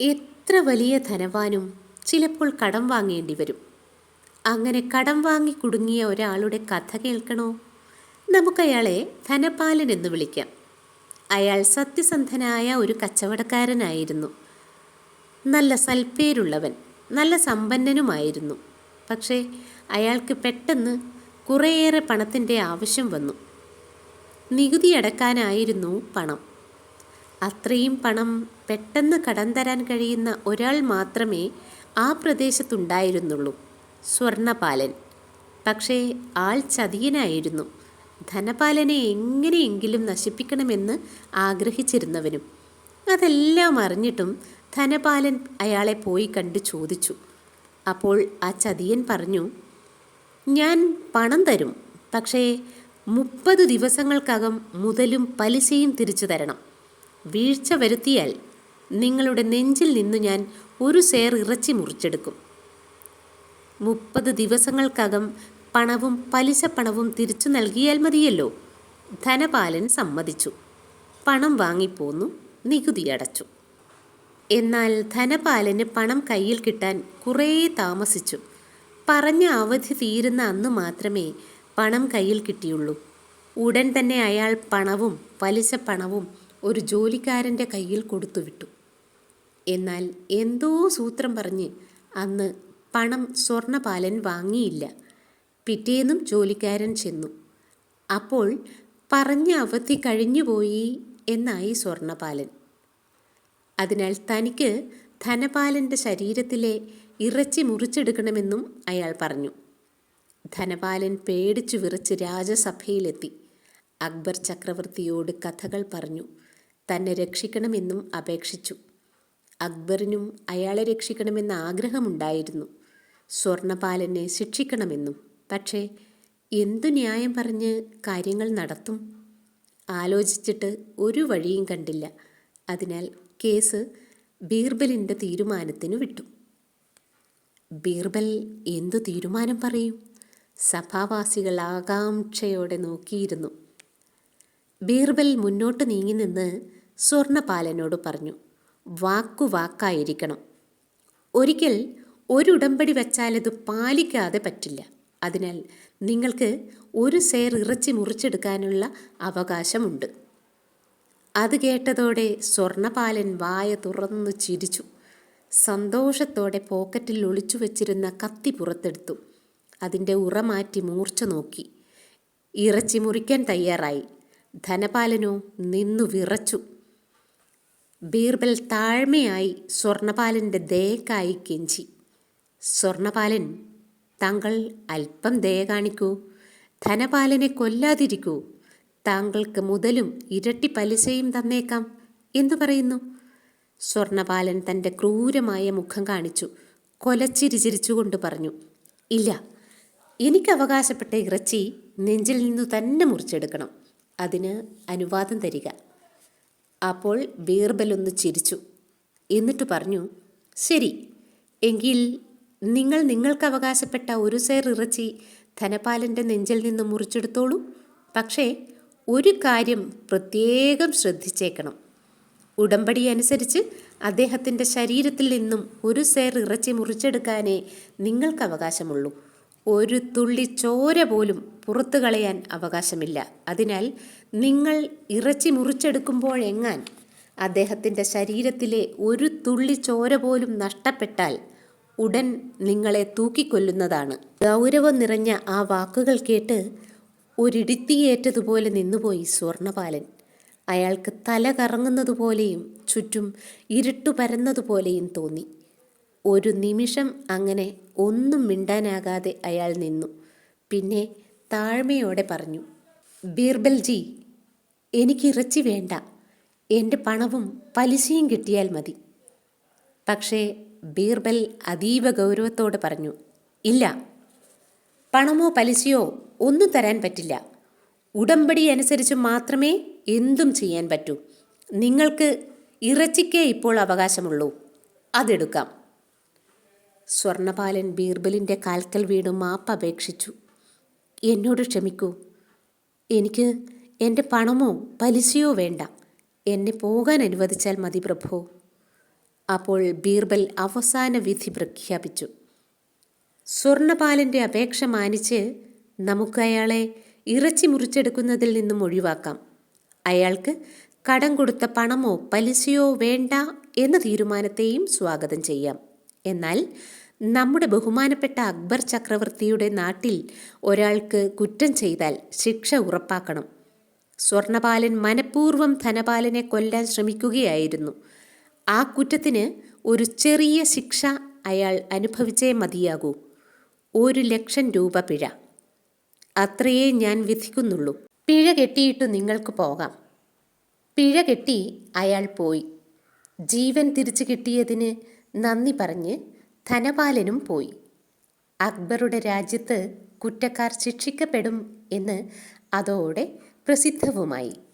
എത്ര വലിയ ധനവാനും ചിലപ്പോൾ കടം വാങ്ങേണ്ടി വരും. അങ്ങനെ കടം വാങ്ങി കുടുങ്ങിയ ഒരാളുടെ കഥ കേൾക്കണോ? നമുക്കയാളെ ധനപാലൻ എന്ന് വിളിക്കാം. അയാൾ സത്യസന്ധനായ ഒരു കച്ചവടക്കാരനായിരുന്നു. നല്ല സൽപ്പേരുള്ളവൻ നല്ല സമ്പന്നനുമായിരുന്നു. പക്ഷേ അയാൾക്ക് പെട്ടെന്ന് കുറേയേറെ പണത്തിന്റെ ആവശ്യം വന്നു. നികുതി അടക്കാനായിരുന്നു പണം. അത്രയും പണം പെട്ടെന്ന് കടം തരാൻ കഴിയുന്ന ഒരാൾ മാത്രമേ ആ പ്രദേശത്തുണ്ടായിരുന്നുള്ളൂ. സ്വർണപാലൻ. പക്ഷേ ആൾ ചതിയനായിരുന്നു. ധനപാലനെ എങ്ങനെയെങ്കിലും നശിപ്പിക്കണമെന്ന് ആഗ്രഹിച്ചിരുന്നവനും. അതെല്ലാം അറിഞ്ഞിട്ടും ധനപാലൻ അയാളെ പോയി കണ്ട് ചോദിച്ചു. അപ്പോൾ ആ ചതിയൻ പറഞ്ഞു ഞാൻ പണം തരും. പക്ഷേ മുപ്പത് ദിവസങ്ങൾക്കകം മുതലും പലിശയും തിരിച്ചു തരണം. വീഴ്ച വരുത്തിയാൽ നിങ്ങളുടെ നെഞ്ചിൽ നിന്ന് ഞാൻ ഒരു സേർ ഇറച്ചി മുറിച്ചെടുക്കും. മുപ്പത് ദിവസങ്ങൾക്കകം പണവും പലിശ പണവും തിരിച്ചു നൽകിയാൽ മതിയല്ലോ. ധനപാലൻ സമ്മതിച്ചു. പണം വാങ്ങിപ്പോന്നു നികുതി അടച്ചു. എന്നാൽ ധനപാലന് പണം കയ്യിൽ കിട്ടാൻ കുറേ താമസിച്ചു. പറഞ്ഞ അവധി തീരുന്ന അന്ന് മാത്രമേ പണം കയ്യിൽ കിട്ടിയുള്ളൂ. ഉടൻ തന്നെ അയാൾ പണവും പലിശ പണവും ഒരു ജോലിക്കാരന്റെ കയ്യിൽ കൊടുത്തുവിട്ടു എന്നാൽ എന്തോ സൂത്രം പറഞ്ഞ് അന്ന് പണം സ്വർണപാലൻ വാങ്ങിയില്ല. പിറ്റേന്നും ജോലിക്കാരൻ ചെന്നു. അപ്പോൾ പറഞ്ഞ അവധി കഴിഞ്ഞുപോയി എന്നായി സ്വർണപാലൻ. അതിനാൽ തനിക്ക് ധനപാലന്റെ ശരീരത്തിലെ ഇറച്ചി മുറിച്ചെടുക്കണമെന്നും അയാൾ പറഞ്ഞു. ധനപാലൻ പേടിച്ചു വിറച്ച് രാജസഭയിലെത്തി. അക്ബർ ചക്രവർത്തിയോട് കഥകൾ പറഞ്ഞു. തന്നെ രക്ഷിക്കണമെന്നും അപേക്ഷിച്ചു. അക്ബറിനും അയാളെ രക്ഷിക്കണമെന്ന ആഗ്രഹമുണ്ടായിരുന്നു. സ്വർണപാലനെ ശിക്ഷിക്കണമെന്നും. പക്ഷേ എന്തു ന്യായം പറഞ്ഞ് കാര്യങ്ങൾ നടത്തും? ആലോചിച്ചിട്ട് ഒരു വഴിയും കണ്ടില്ല. അതിനാൽ കേസ് ബീർബലിന്റെ തീരുമാനത്തിന് വിട്ടു. ബീർബൽ എന്തു തീരുമാനം പറയും? സഭാവാസികൾ ആകാംക്ഷയോടെ നോക്കിയിരുന്നു. ബീർബൽ മുന്നോട്ട് നീങ്ങി നിന്ന് സ്വർണപാലനോട് പറഞ്ഞു വാക്കു വാക്കായിരിക്കണം. ഒരിക്കൽ ഒരു ഉടമ്പടി വച്ചാലത് പാലിക്കാതെ പറ്റില്ല. അതിനാൽ നിങ്ങൾക്ക് ഒരു സേർ ഇറച്ചി മുറിച്ചെടുക്കാനുള്ള അവകാശമുണ്ട്. അത് കേട്ടതോടെ സ്വർണപാലൻ വായ തുറന്നു ചിരിച്ചു. സന്തോഷത്തോടെ പോക്കറ്റിൽ ഒളിച്ചു വച്ചിരുന്ന കത്തി പുറത്തെടുത്തു. അതിന്റെ ഉറ മാറ്റി മൂർച്ച നോക്കി. ഇറച്ചി മുറിക്കാൻ തയ്യാറായി. ധനപാലനോ നിന്നു വിറച്ചു. ബീർബൽ താഴ്മയായി സ്വർണപാലന്റെ ദയക്കായി കെഞ്ചി. സ്വർണപാലൻ താങ്കൾ അല്പം ദയ കാണിക്കൂ. ധനപാലനെ കൊല്ലാതിരിക്കൂ. താങ്കൾക്ക് മുതലും ഇരട്ടി പലിശയും തന്നേക്കാം എന്നു പറയുന്നു. സ്വർണപാലൻ തന്റെ ക്രൂരമായ മുഖം കാണിച്ചു. കൊലച്ചിരി ചിരിച്ചുകൊണ്ട് പറഞ്ഞു ഇല്ല എനിക്ക് അവകാശപ്പെട്ട ഇറച്ചി നെഞ്ചിൽ നിന്നു തന്നെ മുറിച്ചെടുക്കണം. അതിന് അനുവാദം തരിക. അപ്പോൾ ബീർബലൊന്ന് ചിരിച്ചു. എന്നിട്ട് പറഞ്ഞു ശരി എങ്കിൽ നിങ്ങൾ നിങ്ങൾക്ക് അവകാശപ്പെട്ട ഒരു സേർ ഇറച്ചി ധനപാലന്റെ നെഞ്ചിൽ നിന്ന് മുറിച്ചെടുത്തോളൂ. പക്ഷേ ഒരു കാര്യം പ്രത്യേകം ശ്രദ്ധിച്ചേക്കണം. ഉടമ്പടി അനുസരിച്ച് അദ്ദേഹത്തിന്റെ ശരീരത്തിൽ നിന്നും ഒരു സേർ ഇറച്ചി മുറിച്ചെടുക്കാനേ നിങ്ങൾക്ക് അവകാശമുള്ളൂ ഒരു തുള്ളി ചോര പോലും പുറത്തു കളയാൻ അവകാശമില്ല. അതിനാൽ നിങ്ങൾ ഇറച്ചി മുറിച്ചെടുക്കുമ്പോഴെങ്ങാൻ അദ്ദേഹത്തിന്റെ ശരീരത്തിലെ ഒരു തുള്ളി ചോര പോലും നഷ്ടപ്പെട്ടാൽ ഉടൻ നിങ്ങളെ തൂക്കിക്കൊല്ലുന്നതാണ്. ഗൗരവം നിറഞ്ഞ ആ വാക്കുകൾ കേട്ട് ഒരിടിത്തിയേറ്റതുപോലെ നിന്നുപോയി സ്വർണപാലൻ. അയാൾക്ക് തല കറങ്ങുന്നതുപോലെയും ചുറ്റും ഇരുട്ടു പരന്നതുപോലെയും തോന്നി. ഒരു നിമിഷം അങ്ങനെ ഒന്നും മിണ്ടാനാകാതെ അയാൾ നിന്നു. പിന്നെ താഴ്മയോടെ പറഞ്ഞു ബീർബൽജി എനിക്ക് ഇറച്ചി വേണ്ട. എന്റെ പണവും പലിശയും കിട്ടിയാൽ മതി. പക്ഷേ ബീർബൽ അതീവ ഗൗരവത്തോടെ പറഞ്ഞു ഇല്ല. പണമോ പലിശയോ ഒന്നും തരാൻ പറ്റില്ല. ഉടമ്പടി അനുസരിച്ച് മാത്രമേ എന്തും ചെയ്യാൻ പറ്റൂ. നിങ്ങൾക്ക് ഇറച്ചിക്കേ ഇപ്പോൾ അവകാശമുള്ളൂ. അതെടുക്കാം. സ്വർണപാലൻ ബീർബലിന്റെ കാൽക്കൽ വീണ് മാപ്പ് അപേക്ഷിച്ചു. എന്നോട് ക്ഷമിക്കൂ. എനിക്ക് എന്റെ പണമോ പലിശയോ വേണ്ട. എന്നെ പോകാൻ അനുവദിച്ചാൽ മതി പ്രഭോ. അപ്പോൾ ബീർബൽ അവസാന വിധി പ്രഖ്യാപിച്ചു. സ്വർണപാലന്റെ അപേക്ഷ മാനിച്ച് നമുക്ക് അയാളെ ഇറച്ചി മുറിച്ചെടുക്കുന്നതിൽ നിന്നും ഒഴിവാക്കാം. അയാൾക്ക് കടം കൊടുത്ത പണമോ പലിശയോ വേണ്ട എന്ന തീരുമാനത്തെയും സ്വാഗതം ചെയ്യാം. എന്നാൽ നമ്മുടെ ബഹുമാനപ്പെട്ട അക്ബർ ചക്രവർത്തിയുടെ നാട്ടിൽ ഒരാൾക്ക് കുറ്റം ചെയ്താൽ ശിക്ഷ ഉറപ്പാക്കണം. സ്വർണപാലൻ മനഃപൂർവം ധനപാലനെ കൊല്ലാൻ ശ്രമിക്കുകയായിരുന്നു. ആ കുറ്റത്തിന് ഒരു ചെറിയ ശിക്ഷ അയാൾ അനുഭവിച്ചേ മതിയാകൂ. ഒരു ലക്ഷം രൂപ പിഴ. അത്രയേ ഞാൻ വിധിക്കുന്നുള്ളൂ. പിഴ കെട്ടിയിട്ട് നിങ്ങൾക്ക് പോകാം. പിഴ കെട്ടി അയാൾ പോയി. ജീവൻ തിരിച്ചു കിട്ടിയതിന് നന്ദി പറഞ്ഞ് ധനപാലനും പോയി. അക്ബറുടെ രാജ്യത്ത് കുറ്റക്കാർ ശിക്ഷിക്കപ്പെടും എന്ന് അതോടെ പ്രസിദ്ധവുമായി.